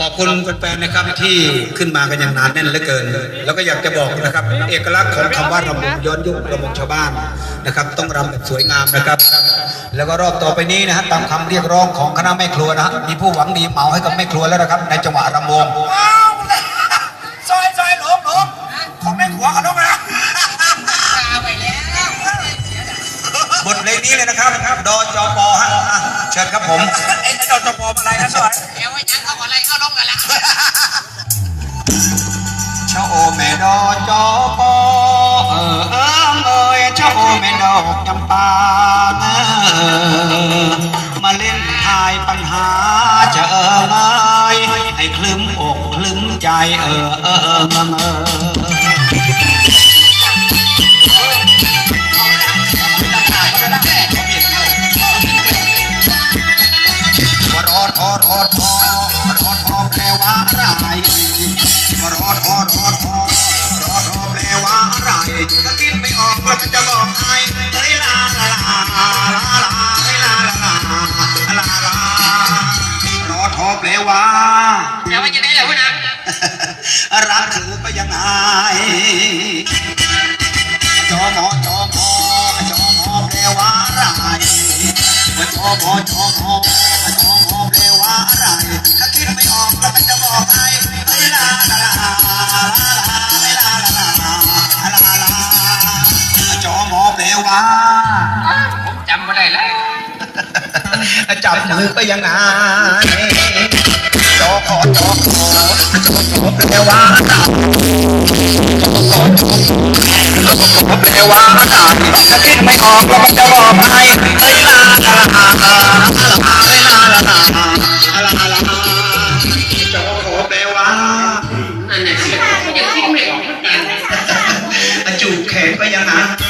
ขอบคุณแฟนๆนะครับที่ขึ้นมากันอย่างหนานแน่นเหลือเกิน แล้วก็อยากจะบอกนะครับ เอกลักษณ์ของคำว่ารำวงย้อนยุครำวงชาวบ้านนะครับ ต้องรำแบบสวยงามนะครับ แล้วก็รอบต่อไปนี้นะฮะตามคำเรียกร้องของคณะแม่ครัวนะฮะมีผู้หวังดีเหมาให้กับแม่ครัวแล้วนะครับ ในจังหวะรำวงว้าวเลยซอยซอยหลงหลงของแม่ขัวกัน ทเพลงนี้เลยนะครับดอจอปอฮะอะเชิญครับผมไอ้เราจะบอกอะไรนะซอยเดี๋ยวไว้ยังเขาอะไรเข้าลงกันละชะโอแม่ดอจอปอเออเอิงเอ้ยชะโอแม่ดอกจำปาเออมาเล่นทายปัญหาจะเออเอยให้คลึ้มอกคลึ้มใจเออเออเออเออเออ อดอดอดอรอดอแปลว่าอะไรวรอดอดอดอรอดอแปลว่าอะไรถ้าคิดไม่ออกก็จะบอกให้เฮ้ยลาลาลาลาลาลาลาลาลาลาลารอดอแปลว่าเดี๋ยวไว้จะได้เลยพวกนั้นรักเธอไปยังไงจอมอจอมอจอมอแปลว่าอะไรว่าจอมอจอมอจอ มอแปลว่าผมจำไม่ได้แล้วจับมือไปยังไงจอคอจอคอจอคอแปลว่าอะไรแปลว่าอะไรถ้าคิดไม่ออกแล้วมันจะบอกให้เฮ้ยลาลาลาลาลาเฮ้ยลาลาลาลาลาลาจอคอแปลว่านั่นน่ะสิก็ยังคิดไม่ออกเหมือนกันจูบแขนไปยังไงจ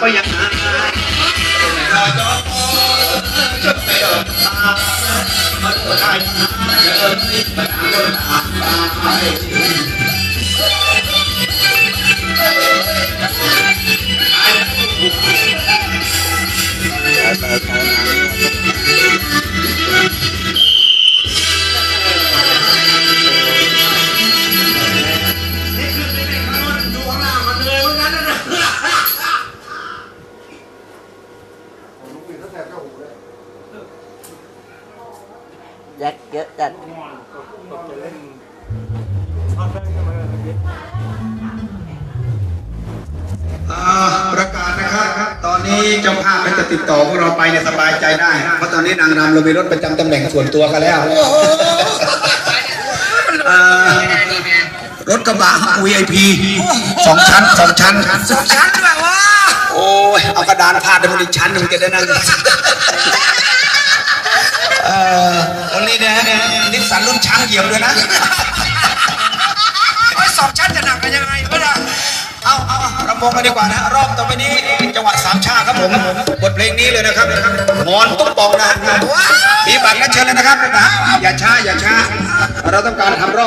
จูบปากก็ยังหายรอจอคอจนไปเดินตามาตัวไทยเดินติดมาโดนตาไปแจ็ค เยอะจัดอ่าประกาศนะครับ ตอนนี้เจ้าภาพก็จะติดต่อพวกเราไปเนี่ยสบายใจได้ เพราะตอนนี้นางรำเรามีรถประจำตำแหน่งส่วนตัวกันแล้วอ่ารถกระบะ VIP สองชั้นสองชั้นสองชั้นแบบว่าโอ้ยเอากระดานพาดไปบนอีกชั้นหนึ่งจะได้นั่งเอ่อวั นนี้นะนิสสันรุ่นช้างเหยียบเลยนะไอ้สองชั้นจะหนักกันยังไงวะเนี่ยเอาเอารำวงกันดีกว่านะรอบต่อไปนี้จังหวะสามชาครับผมบทเพลงนี้เลยนะครับงอนตุ๊กปองนะมีบัตรนะเชิญเลยนะครับอย่าช้าอย่าช้าเราต้องการทำรอบ